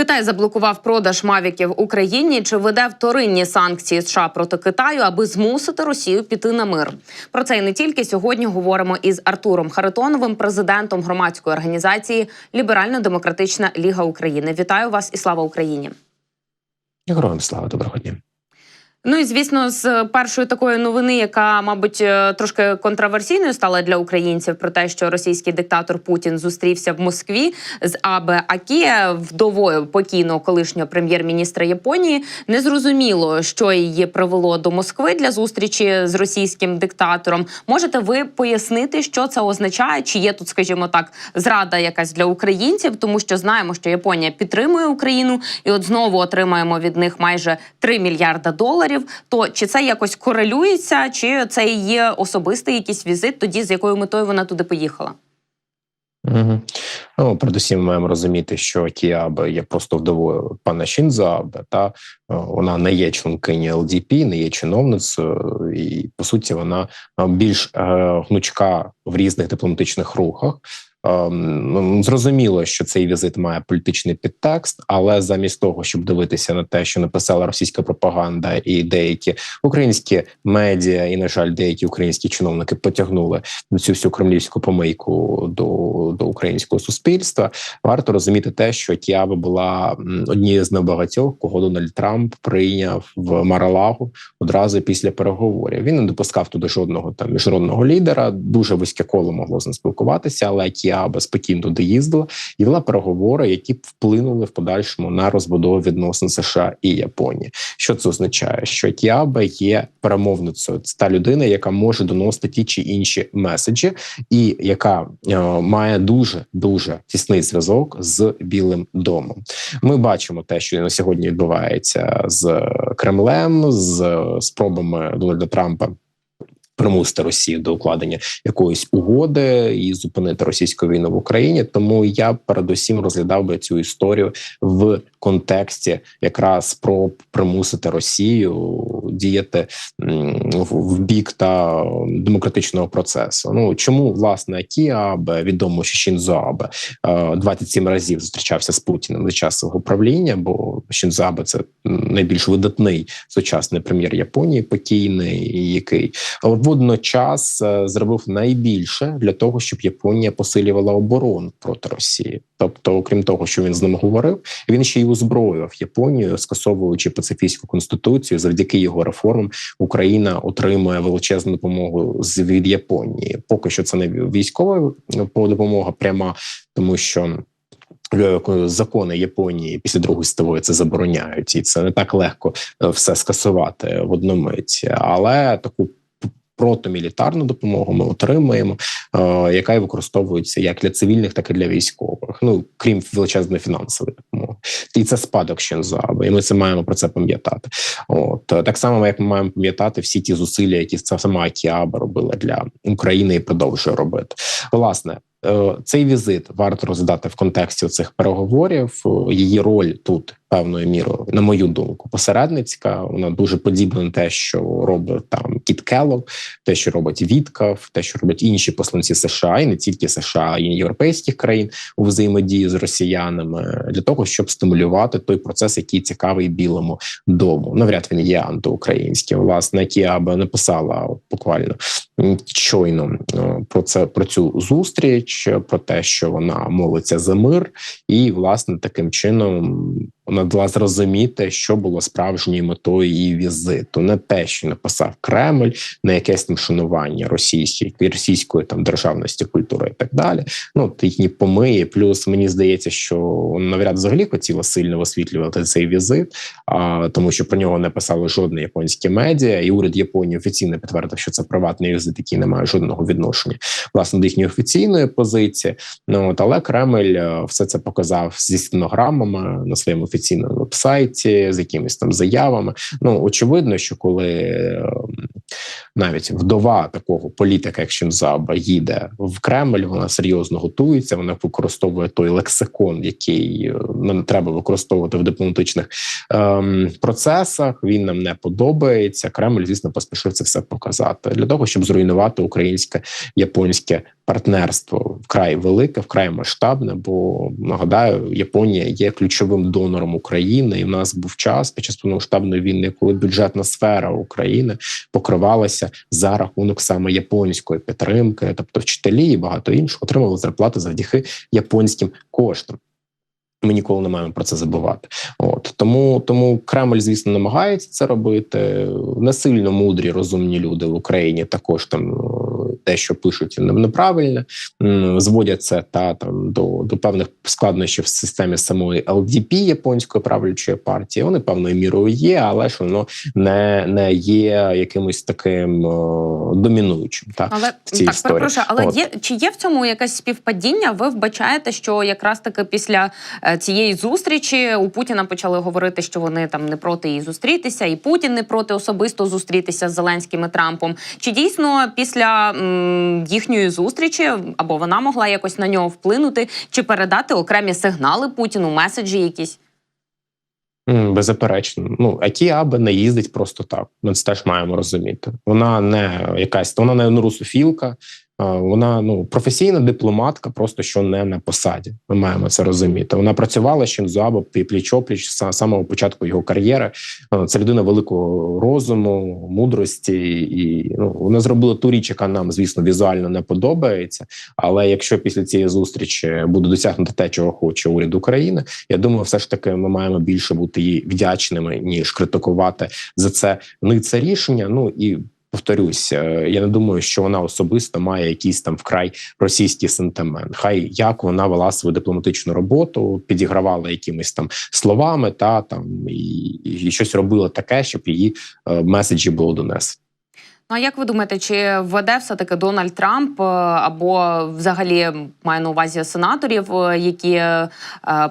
Китай заблокував продаж мавіків Україні. Чи веде вторинні санкції США проти Китаю, аби змусити Росію піти на мир? Про це і не тільки сьогодні говоримо із Артуром Харитоновим, президентом громадської організації Ліберально-Демократична Ліга України. Вітаю вас і слава Україні! Героям слава доброго дня. Ну і звісно, з першої такої новини, яка, мабуть, е, трошки контроверсійною стала для українців, про те, що російський диктатор Путін зустрівся в Москві з Абе Акіє, вдовою покійного колишнього прем'єр-міністра Японії. Незрозуміло, що її привело до Москви для зустрічі з російським диктатором. Можете ви пояснити, що це означає? Чи є тут, скажімо так, зрада якась для українців, тому що знаємо, що Японія підтримує Україну, і от знову отримаємо від них майже 3 мільярда доларів. То чи це якось корелюється, чи це є особистий якийсь візит, тоді з якою метою вона туди поїхала? Угу. Ну, передусім, маємо розуміти, що Кіабе є просто вдовою пана Шінзо та вона не є членкині ЛДП, не є чиновницею, і по суті вона більш е, гнучка в різних дипломатичних рухах. Ем, зрозуміло, що цей візит має політичний підтекст, але замість того, щоб дивитися на те, що написала російська пропаганда, і деякі українські медіа, і на жаль, деякі українські чиновники потягнули цю всю кремлівську помийку до до українського суспільства. Варто розуміти те, що Тіаба була однією з небагатьох, кого Дональд Трамп прийняв в Маралагу одразу після переговорів. Він не допускав туди жодного там міжнародного лідера. Дуже вузьке коло могло з ним спілкуватися, але Тіаба спокійно туди їздила і вела переговори, які вплинули в подальшому на розбудову відносин США і Японії. Що це означає? Що Тіаба є перемовницею. Це та людина, яка може доносити ті чи інші меседжі, і яка е, має дуже дуже тісний зв'язок з Білим домом. Ми бачимо те, що на сьогодні відбувається з Кремлем, з спробами Дональда Трампа примусити Росію до укладення якоїсь угоди і зупинити російську війну в Україні. Тому я передусім розглядав би цю історію в контексті якраз про примусити Росію діяти в бік та демократичного процесу. Ну чому власне ті Абе, відомо, що Шінзо Абе 27 разів зустрічався з Путіним за час свого правління, бо Шінзо Абе – це найбільш видатний сучасний прем'єр Японії, покійний, який водночас е, зробив найбільше для того, щоб Японія посилювала оборону проти Росії. Тобто, окрім того, що він з ним говорив, він ще й озброював Японію, скасовуючи пацифістську конституцію. Завдяки його реформам Україна отримує величезну допомогу з від Японії. Поки що це не військова допомога пряма, тому що. Е, закони Японії після другої світової це забороняють, і це не так легко е, все скасувати в одномиті, але таку протимілітарну допомогу ми отримуємо, е, яка і використовується як для цивільних, так і для військових. Ну крім величезної фінансової допомоги, і це спадок Щензаби, і ми це маємо про це пам'ятати. От так само, як ми маємо пам'ятати всі ті зусилля, які сама Кіаба робила для України і продовжує робити. Власне, Е, цей візит варто розглядати в контексті цих переговорів. Її роль тут певною мірою, на мою думку, посередницька. Вона дуже подібна на те, що робить там Кіт Келлог, те, що робить Віткав, те, що роблять інші посланці США, і не тільки США, і європейських країн у взаємодії з росіянами для того, щоб стимулювати той процес, який цікавий білому дому. Навряд він є антиукраїнським. Власне, Кіаба написала буквально щойно е, про це про цю зустріч, про те, що вона молиться за мир, і власне таким чином вона зрозуміти, що було справжньою метою її візиту, не те, що написав Кремль, не якесь там шанування російської російської там державності, культури і так далі. Ну їхні помиї. Плюс мені здається, що навряд взагалі хотіла сильно висвітлювати цей візит, а тому, що про нього не писали жодне японське медіа, і уряд Японії офіційно підтвердив, що це приватний візит, який не має жодного відношення власне до їхньої офіційної позиції. Ну от, але Кремль е, все це показав зі стенограмами на своєму офіційному офіційному вебсайті з якимись там заявами. Ну очевидно, що коли ем, навіть вдова такого політика, як Шинзаба, їде в Кремль. Вона серйозно готується. Вона використовує той лексикон, який е, нам треба використовувати в дипломатичних ем, процесах. Він нам не подобається. Кремль, звісно, поспішив це все показати для того, щоб зруйнувати українське японське партнерство вкрай велике, вкрай масштабне. Бо нагадаю, Японія є ключовим донором України, і в нас був час під час повномасштабної війни, коли бюджетна сфера України покривалася за рахунок саме японської підтримки, тобто вчителі і багато інших отримали зарплати завдяки японським коштам. Ми ніколи не маємо про це забувати. От тому, тому Кремль, звісно, намагається це робити. Не сильно мудрі, розумні люди в Україні також там те, що пишуть неправильно, м, зводять це та там до, до певних складнощів в системі самої ЛДП японської правлячої партії. Вони певною мірою є, але ж воно не, не є якимось таким о, домінуючим. Та Але в цій так історії. перепрошую, але От. є чи є в цьому якесь співпадіння? Ви вбачаєте, що якраз таки після е, цієї зустрічі у Путіна почали говорити, що вони там не проти її зустрітися, і Путін не проти особисто зустрітися з Зеленським і Трампом. Чи дійсно після м, їхньої зустрічі або вона могла якось на нього вплинути, чи передати окремі сигнали Путіну, меседжі якісь? Безперечно. Ну, Акіаба не їздить просто так. Ми це теж маємо розуміти. Вона не якась, вона не русофілка, вона ну професійна дипломатка, просто що не на посаді. Ми маємо це розуміти. Вона працювала з Шинзо пліч-опліч з самого початку його кар'єри. Це людина великого розуму, мудрості, і ну вона зробила ту річ, яка нам, звісно, візуально не подобається. Але якщо після цієї зустрічі буде досягнути те, чого хоче уряд України, я думаю, все ж таки ми маємо більше бути їй вдячними ніж критикувати за це не це рішення. Ну і повторюсь, е, я не думаю, що вона особисто має якийсь там вкрай російський сентимент. Хай як вона вела свою дипломатичну роботу, підігравала якимись там словами, та там і, і щось робила таке, щоб її е, меседжі було донесено. Ну, а як ви думаєте, чи введе все-таки Дональд Трамп е, або взагалі має на увазі сенаторів, е, які е,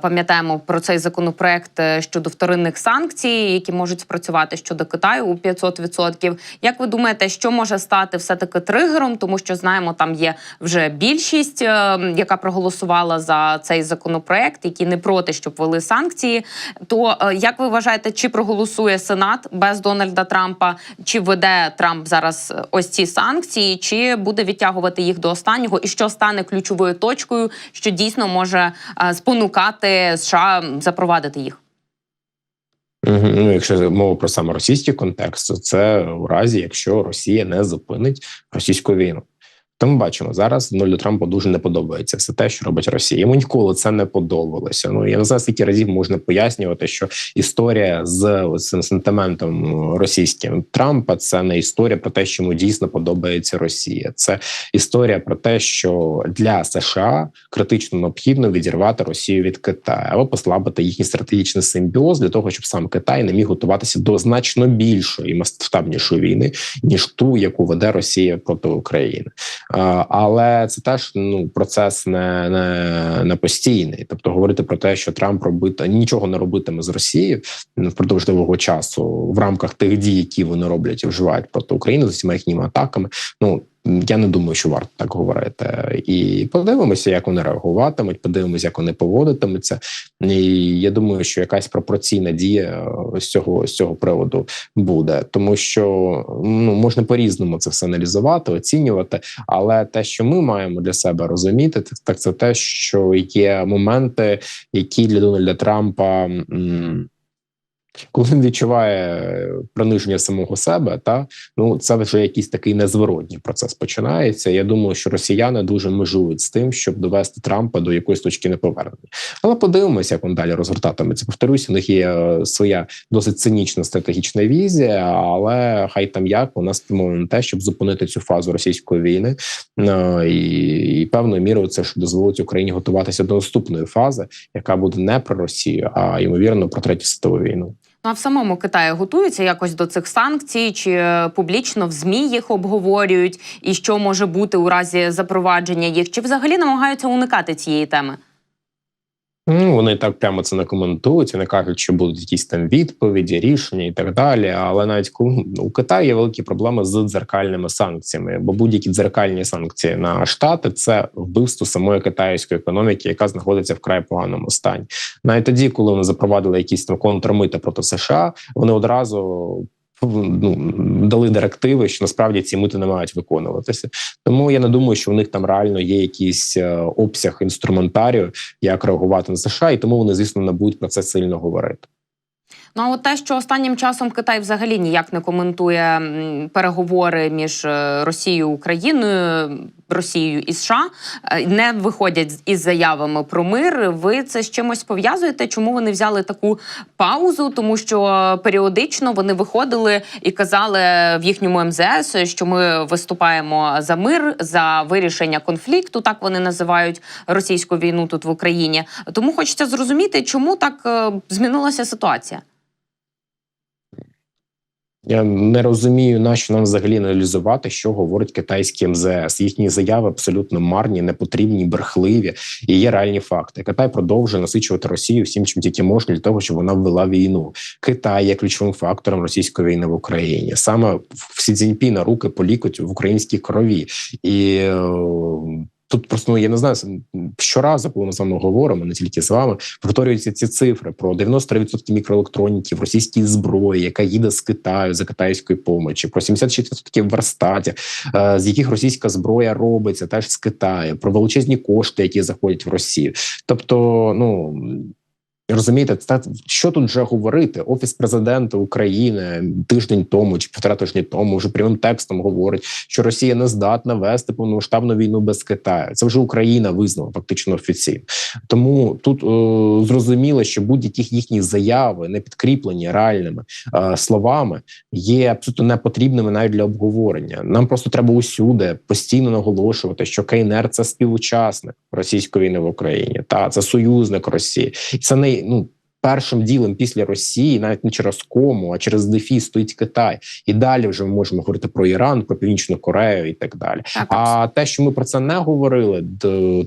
пам'ятаємо про цей законопроект щодо вторинних санкцій, які можуть спрацювати щодо Китаю у 500%? Як ви думаєте, що може стати все-таки тригером? Тому що знаємо, там є вже більшість, яка проголосувала за цей законопроект, які не проти, щоб ввели санкції. То як ви вважаєте, чи проголосує Сенат без Дональда Трампа, чи веде Трамп зараз е, ось ці санкції, чи буде відтягувати їх до останнього, і що стане ключовою точкою, що дійсно може е, спонукати США запровадити їх? Ну, якщо мова про саме російський контекст, то це у разі, якщо Росія не зупинить російську війну. То ми бачимо зараз Дональду Трампу дуже не подобається все те, що робить Росія. Йому ніколи це не подобалося. Ну я не знаю, скільки разів можна пояснювати, що історія з цим сентиментом російським Трампа це не історія про те, що йому дійсно подобається Росія. Це історія про те, що для США критично необхідно відірвати Росію від Китаю або послабити їхній стратегічний симбіоз для того, щоб сам Китай не міг готуватися до значно більшої масштабнішої війни ніж ту, яку веде Росія проти України. А, Але це теж ну процес не, не, не постійний. Тобто, говорити про те, що Трамп робити нічого не робитиме з Росією впродовж довгого часу в рамках тих дій, які вони роблять і вживають проти України з усіма їхніми атаками. Ну я не думаю, що варто так говорити. І подивимося, як вони реагуватимуть. Подивимося, як вони поводитимуться. І я думаю, що якась пропорційна дія е, з цього з цього приводу буде, тому що ну можна по різному це все аналізувати, оцінювати. Але те, що ми маємо для себе розуміти, так це те, що є моменти, які для Дональда Трампа. м, коли він відчуває приниження самого себе, та ну це вже якийсь такий незворотній процес починається. Я думаю, що росіяни дуже межують з тим, щоб довести Трампа до якоїсь точки неповернення. Але подивимося, як він далі розгортатиметься. Повторюся, у них є е, своя досить цинічна стратегічна візія, але хай там як у нас спрямовано на те, щоб зупинити цю фазу російської війни, Е, і, і певною мірою це ж дозволить Україні готуватися до наступної фази, яка буде не про Росію, а ймовірно про третю світову війну. Ну а в самому Китаї готуються якось до цих санкцій, чи е, публічно в змі їх обговорюють, і що може бути у разі запровадження їх, чи взагалі намагаються уникати цієї теми? Ну, вони так прямо це не коментують. Вони кажуть, що будуть якісь там відповіді, рішення і так далі. Але навіть коли у Китаї є великі проблеми з дзеркальними санкціями, бо будь-які дзеркальні санкції на штати це вбивство самої китайської економіки, яка знаходиться в край поганому стані. Навіть тоді, коли вони запровадили якісь там контрмити проти США, вони одразу. Ну, дали директиви, що насправді ці мити не мають виконуватися. Тому я не думаю, що у них там реально є якийсь е, обсяг інструментарію, як реагувати на США, і тому вони, звісно, не будуть про це сильно говорити. Ну а от те, що останнім часом Китай взагалі ніяк не коментує переговори між е, Росією Україною, Росією і США, е, не виходять із заявами про мир. Ви це з чимось пов'язуєте? Чому вони взяли таку паузу? Тому що періодично вони виходили і казали в їхньому МЗС, що ми виступаємо за мир, за вирішення конфлікту. Так вони називають російську війну тут в Україні. Тому хочеться зрозуміти, чому так е, змінилася ситуація. Я не розумію, на що нам взагалі аналізувати, що говорить китайський МЗС. Їхні заяви абсолютно марні, непотрібні, брехливі і є реальні факти. Китай продовжує насичувати Росію всім, чим тільки можна для того, щоб вона ввела війну. Китай є ключовим фактором російської війни в Україні. Саме в Сі Цзіньпіна руки полікуть в українській крові і. Тут просто ну, я не знаю щоразу, коли ми з вами говоримо, не тільки з вами, повторюються ці цифри про 93% мікроелектроніки в російській зброї, яка їде з Китаю за китайської помочі, про 76% в Верстаті, е, з яких російська зброя робиться, теж з Китаю, про величезні кошти, які заходять в Росію. Тобто, ну Розумієте, це що тут вже говорити? Офіс президента України тиждень тому чи півтора тижні тому вже прямим текстом говорить, що Росія не здатна вести повномасштабну війну без Китаю. Це вже Україна визнала фактично офіційно. Тому тут о, зрозуміло, що будь-які їхні заяви не підкріплені реальними е, словами, є абсолютно непотрібними навіть для обговорення. Нам просто треба усюди постійно наголошувати, що КНР – це співучасник російської війни в Україні, та це союзник Росії, це не ну першим ділом після Росії, навіть не через кому, а через дефіс стоїть Китай, і далі вже ми можемо говорити про Іран, про Північну Корею і так далі. Так, а те, що ми про це не говорили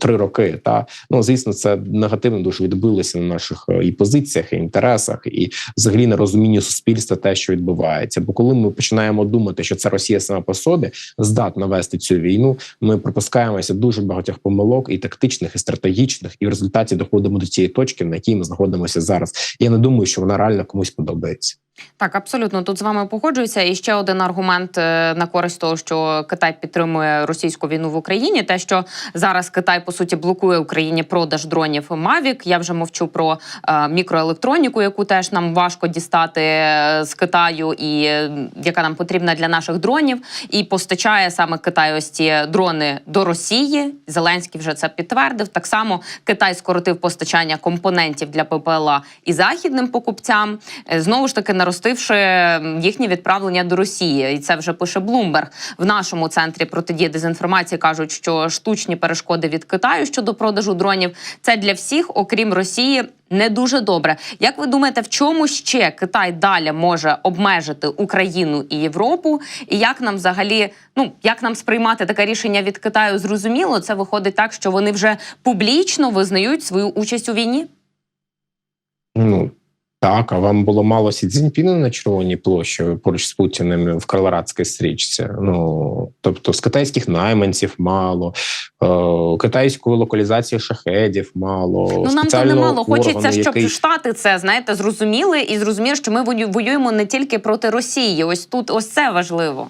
три роки, та ну звісно, це негативно дуже відбилося на наших е, і позиціях, і інтересах, і взагалі на розумінні суспільства, те, що відбувається. Бо коли ми починаємо думати, що це Росія сама по собі здатна вести цю війну, ми пропускаємося дуже багатьох помилок і тактичних, і стратегічних, і в результаті доходимо до цієї точки, на якій ми знаходимося зараз зараз. Я не думаю, що вона реально комусь подобається. Так, абсолютно тут з вами погоджуюся. І ще один аргумент е, на користь того, що Китай підтримує російську війну в Україні. Те, що зараз Китай по суті блокує Україні продаж дронів Мавік. Я вже мовчу про е, мікроелектроніку, яку теж нам важко дістати е, з Китаю, і яка нам потрібна для наших дронів, і постачає саме Китай ось ці дрони до Росії. Зеленський вже це підтвердив. Так само Китай скоротив постачання компонентів для ППЛА і західним покупцям. Знову ж таки наростивши їхнє відправлення до Росії, і це вже пише Блумберг. В нашому центрі протидії дезінформації кажуть, що штучні перешкоди від Китаю щодо продажу дронів це для всіх, окрім Росії. Не дуже добре. Як ви думаєте, в чому ще Китай далі може обмежити Україну і Європу? І як нам взагалі, ну як нам сприймати таке рішення від Китаю? Зрозуміло, це виходить так, що вони вже публічно визнають свою участь у війні? Ну так, а вам було мало Сі Цзіньпіна на Червоній площі поруч з Путіним в Карларадській стрічці. Ну тобто з китайських найманців мало, е, китайської локалізації шахедів мало. Ну нам то не мало. Хочеться, щоб який... штати це знаєте зрозуміли і зрозуміли, що ми воюємо не тільки проти Росії. Ось тут ось це важливо.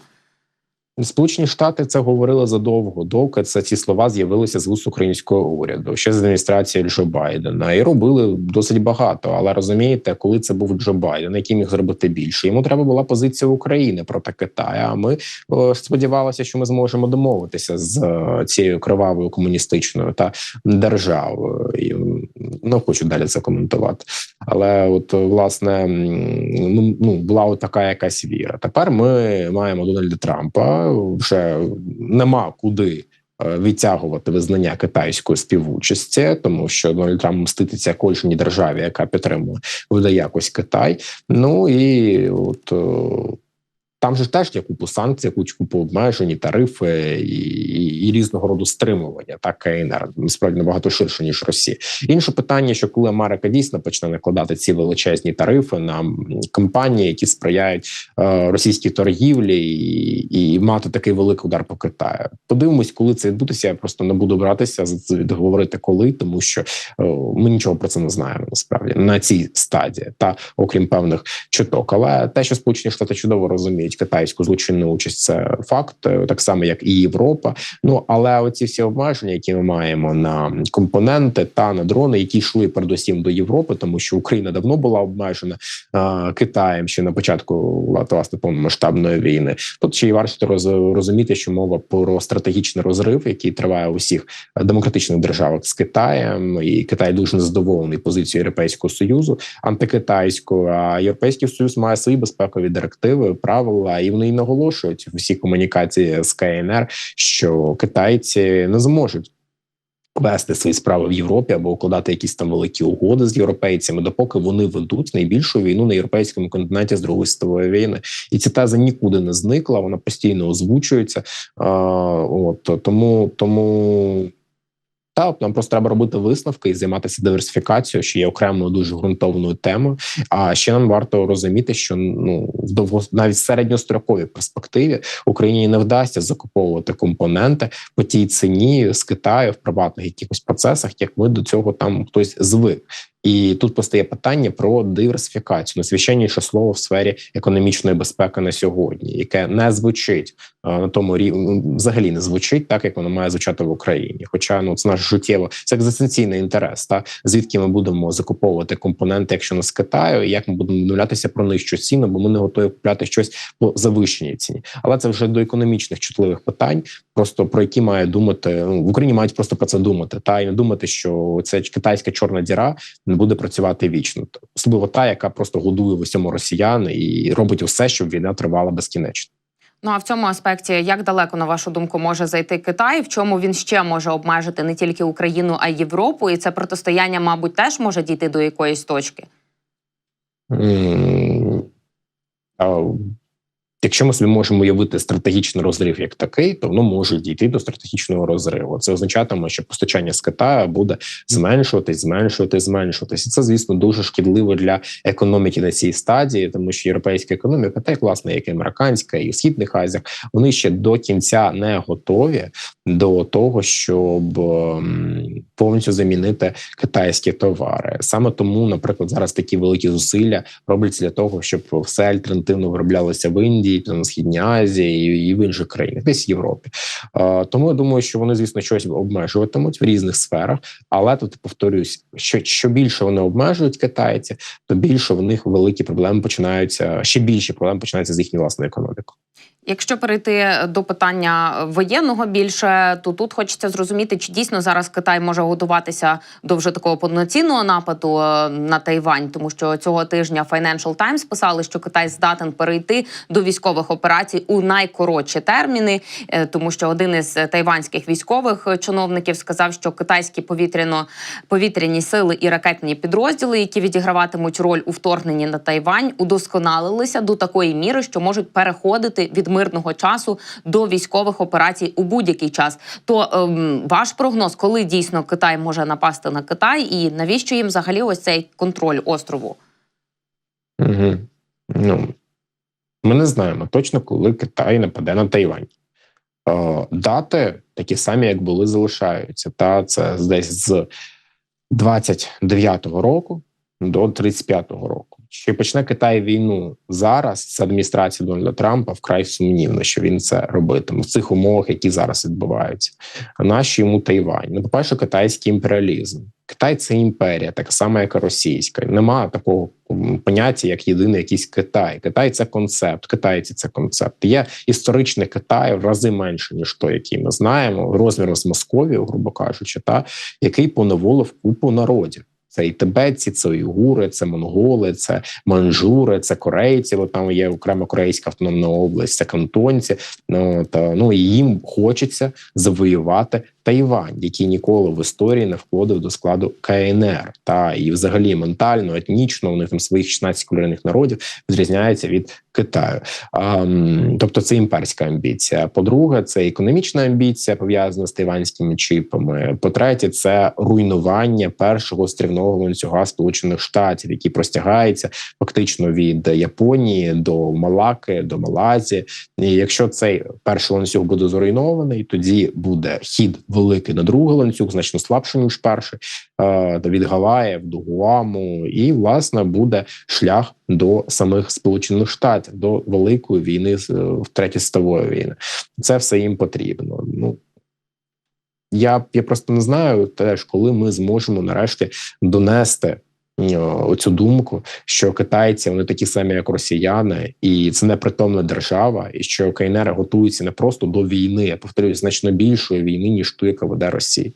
Сполучені Штати це говорили задовго, доки це ці слова з'явилися з вуст українського уряду ще з адміністрації Джо Байдена і робили досить багато. Але розумієте, коли це був Джо Байден, який міг зробити більше, йому треба була позиція України проти Китаю. А ми о, сподівалися, що ми зможемо домовитися з о, цією кривавою комуністичною та державою. Не хочу далі це коментувати. Але от власне ну ну була от така якась віра. Тепер ми маємо Дональда Трампа вже нема куди е, відтягувати визнання китайської співучасті, тому що Дональд Трамп мстититься кожній державі, яка підтримує видає якось Китай. Ну і от там же ж теж є купу санкцій, кучу купу обмежень, тарифи і, і, і різного роду стримування. Так КНР насправді набагато ширше ніж Росія. Інше питання, що коли Америка дійсно почне накладати ці величезні тарифи на компанії, які сприяють е, російській торгівлі, і, і мати такий великий удар по Китаю. Подивимось, коли це відбудеться. Я просто не буду братися за це говорити коли, тому що е, ми нічого про це не знаємо насправді на цій стадії, та окрім певних чуток. Але те, що Сполучені Штати чудово розуміють китайську злочинну участь, це факт, е, так само як і Європа. Ну але оці всі обмеження, які ми маємо на компоненти та на дрони, які йшли передусім до Європи, тому що Україна давно була обмежена е, Китаєм ще на початку власне повномасштабної війни. Тут ще й варто роз- розуміти, що мова про стратегічний розрив, який триває у всіх демократичних державах з Китаєм, і Китай дуже незадоволений позицією Європейського союзу антикитайською. А Європейський Союз має свої безпекові директиви, правила, і вони й наголошують в усій комунікації з КНР, що китайці не зможуть. Вести свої справи в Європі або укладати якісь там великі угоди з європейцями, допоки вони ведуть найбільшу війну на європейському континенті з другої світової війни, і ця теза нікуди не зникла. Вона постійно озвучується. А, от тому, тому та нам просто треба робити висновки і займатися диверсифікацією, що є окремою дуже ґрунтовною темою. А ще нам варто розуміти, що ну в довго навіть в середньостроковій перспективі Україні не вдасться закуповувати компоненти по тій ціні з Китаю в приватних якихось процесах, як ми до цього там хтось звик. І тут постає питання про диверсифікацію найсвященніше слово в сфері економічної безпеки на сьогодні, яке не звучить е, на тому рівні, взагалі не звучить так, як воно має звучати в Україні. Хоча ну це наш життєво це екзистенційний інтерес, та звідки ми будемо закуповувати компоненти, якщо не з Китаю, і як ми будемо домовлятися про нижчу ціну, бо ми не готові купляти щось по завищеній ціні. Але це вже до економічних чутливих питань, просто про які має думати ну, в Україні, мають просто про це думати, та і не думати, що це китайська чорна діра не буде працювати вічно, особливо та, яка просто годує в усьому росіян і робить усе, щоб війна тривала безкінечно. Ну а в цьому аспекті як далеко на вашу думку може зайти Китай? В чому він ще може обмежити не тільки Україну, а й Європу? І це протистояння, мабуть, теж може дійти до якоїсь точки. Якщо ми собі можемо уявити стратегічний розрив як такий, то воно може дійти до стратегічного розриву. Це означатиме, що постачання з Китаю буде зменшуватись, зменшуватись, зменшуватись. І це, звісно, дуже шкідливо для економіки на цій стадії, тому що європейська економіка, так власне, як і американська, і в східних Азіях, вони ще до кінця не готові до того, щоб ем, повністю замінити китайські товари. Саме тому, наприклад, зараз такі великі зусилля робляться для того, щоб все альтернативно вироблялося в Індії, на східній Азії і в інших країнах, десь в Європі. Е, Тому я думаю, що вони, звісно, щось обмежуватимуть в різних сферах. Але тут повторюсь, що що більше вони обмежують китайці, то більше в них великі проблеми починаються ще більше проблем починаються з їхньою власною економікою. Якщо перейти до питання воєнного більше, то тут хочеться зрозуміти, чи дійсно зараз Китай може готуватися до вже такого повноцінного нападу е, на Тайвань, тому що цього тижня Financial Times писали, що Китай здатен перейти до військових операцій у найкоротші терміни, е, тому що один із тайванських військових чиновників сказав, що китайські повітряно повітряні сили і ракетні підрозділи, які відіграватимуть роль у вторгненні на Тайвань, удосконалилися до такої міри, що можуть переходити від мирного часу до військових операцій у будь-який час. То ем, ваш прогноз, коли дійсно Китай може напасти на Китай, і навіщо їм взагалі ось цей контроль острову? Угу. Ну, ми не знаємо точно, коли Китай нападе на Тайвань. Е, дати такі самі, як були, залишаються. Та це десь з 29-го року до 35-го року. Чи почне Китай війну зараз з адміністрації Дональда Трампа вкрай сумнівно, що він це робитиме в цих умовах, які зараз відбуваються. Наші йому Тайвань. Ну, по перше, китайський імперіалізм. Китай це імперія, така сама, як і російська. Немає такого поняття, як єдиний якийсь Китай. Китай це концепт, китайці це концепт. Є історичний Китай в рази менше ніж той, який ми знаємо, розміром з Московією, грубо кажучи, та який поневолив купу народів. Це і тибетці, це уйгури, це монголи, це манжури, це корейці. Бо там є окрема корейська автономна область, це кантонці. Ну та ну і їм хочеться завоювати Тайвань, який ніколи в історії не входив до складу КНР. Та і взагалі ментально, етнічно у них там своїх 16 корінних народів відрізняється від Китаю. А, тобто це імперська амбіція. По-друге, це економічна амбіція пов'язана з тайванськими чіпами. По-третє, це руйнування першого стрівного ланцюга Сполучених Штатів, який простягається фактично від Японії до Малаки, до Малайзії. І якщо цей перший ланцюг буде зруйнований, тоді буде хід великий на другий ланцюг, значно слабший ніж перший, е, від Гаваїв до Гуаму, і власне буде шлях до самих Сполучених Штатів, до великої війни в третій світової війни. Це все їм потрібно. Ну я, я просто не знаю теж, коли ми зможемо нарешті донести. е, Оцю думку, що китайці вони такі самі, як росіяни, і це непритомна держава, і що КНР готується не просто до війни, а повторюю, значно більшої війни, ніж ту, яка веде Росія.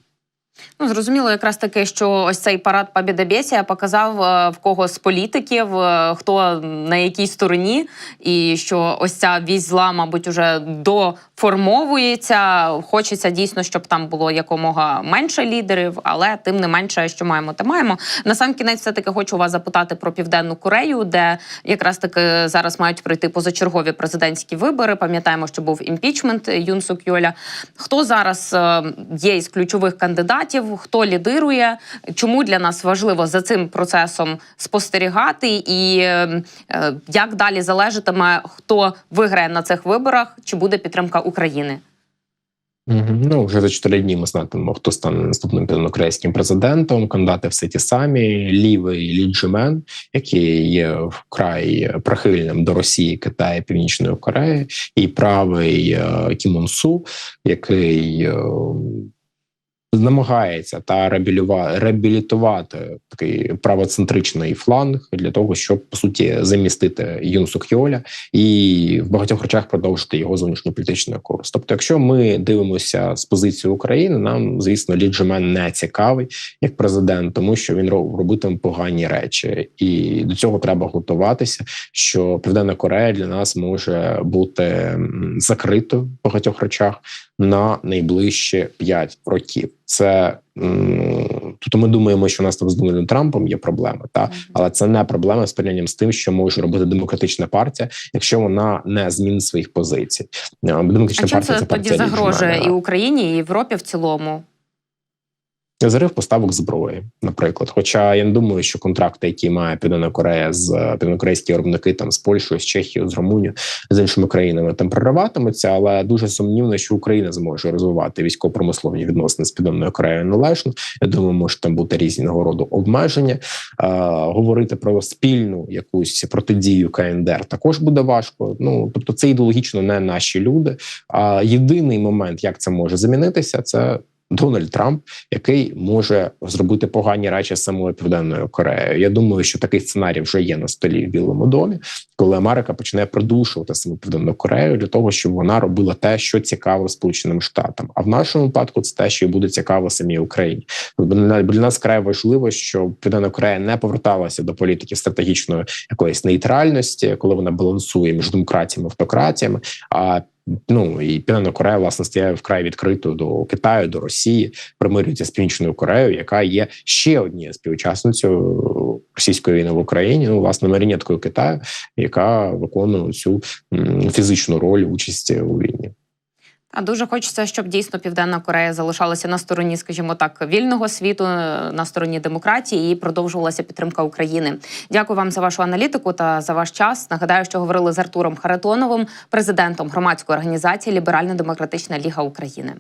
Ну зрозуміло, якраз таки, що ось цей парад Побєдобєсія показав е, в кого з політиків, е, хто на якій стороні, і що ось ця вісь зла, мабуть, уже доформовується. Хочеться дійсно, щоб там було якомога менше лідерів, але тим не менше, що маємо, те маємо. На сам кінець, все таки хочу вас запитати про південну Корею, де якраз таки зараз мають пройти позачергові президентські вибори. Пам'ятаємо, що був імпічмент Юн Сук Йоля. Хто зараз е, є із ключових кандидатів? Хто лідирує? Чому для нас важливо за цим процесом спостерігати? І е, е, як далі залежатиме, хто виграє на цих виборах? Чи буде підтримка України? Ну вже за чотири дні ми знатимемо, хто стане наступним південнокорейським президентом. Кандидати все ті самі: лівий Лі який є вкрай прихильним до Росії, Китаю, Північної Кореї, і правий е, Кім Су, який е, намагається та реабілітувати такий правоцентричний фланг для того, щоб по суті замістити Юн Сук і в багатьох речах продовжити його зовнішньополітичний курс. Тобто, якщо ми дивимося з позиції України, нам звісно Лі Джемен не цікавий як президент, тому що він роб- робитиме погані речі, і до цього треба готуватися. Що Південна Корея для нас може бути м, закритою в багатьох речах на найближчі 5 років. Це тобто ми думаємо, що у нас там з Дональдом Трампом є проблеми, та але це не проблема з порівнянням з тим, що може робити демократична партія, якщо вона не змінить своїх позицій. Е, Демократична А чим партія це це тоді загрожує і Україні, і Європі в цілому? Зрив поставок зброї, наприклад. Хоча я не думаю, що контракти, які має Південна Корея з е, південнокорейські виробники там з Польщею, з Чехією, з Румунією, з іншими країнами там прориватимуться, але дуже сумнівно, що Україна зможе розвивати військово-промислові відносини з Південною Кореєю належно. Я думаю, може там бути різного роду обмеження. Е, говорити про спільну якусь протидію КНДР також буде важко. Ну тобто, це ідеологічно не наші люди. А єдиний момент, як це може замінитися, це. Дональд Трамп, який може зробити погані речі з самою південною Кореєю. Я думаю, що такий сценарій вже є на столі в Білому домі, коли Америка почне придушувати саму південну Корею для того, щоб вона робила те, що цікаво Сполученим Штатам. А в нашому випадку це те, що буде цікаво самій Україні. Для нас край важливо, щоб Південна Корея не поверталася до політики стратегічної якоїсь нейтральності, коли вона балансує між демократіями автократіями. А Ну і Південна Корея власне стає вкрай відкрито до Китаю, до Росії, примирюється з Північною Кореєю, яка є ще однією співучасницею російської війни в Україні. Ну, власне, маріонеткою Китаю, яка виконує цю фізичну роль участі у війні. А дуже хочеться, щоб дійсно Південна Корея залишалася на стороні, скажімо так, вільного світу, на стороні демократії і продовжувалася підтримка України. Дякую вам за вашу аналітику та за ваш час. Нагадаю, що говорили з Артуром Харатоновим, президентом громадської організації Ліберально-демократична Ліга України.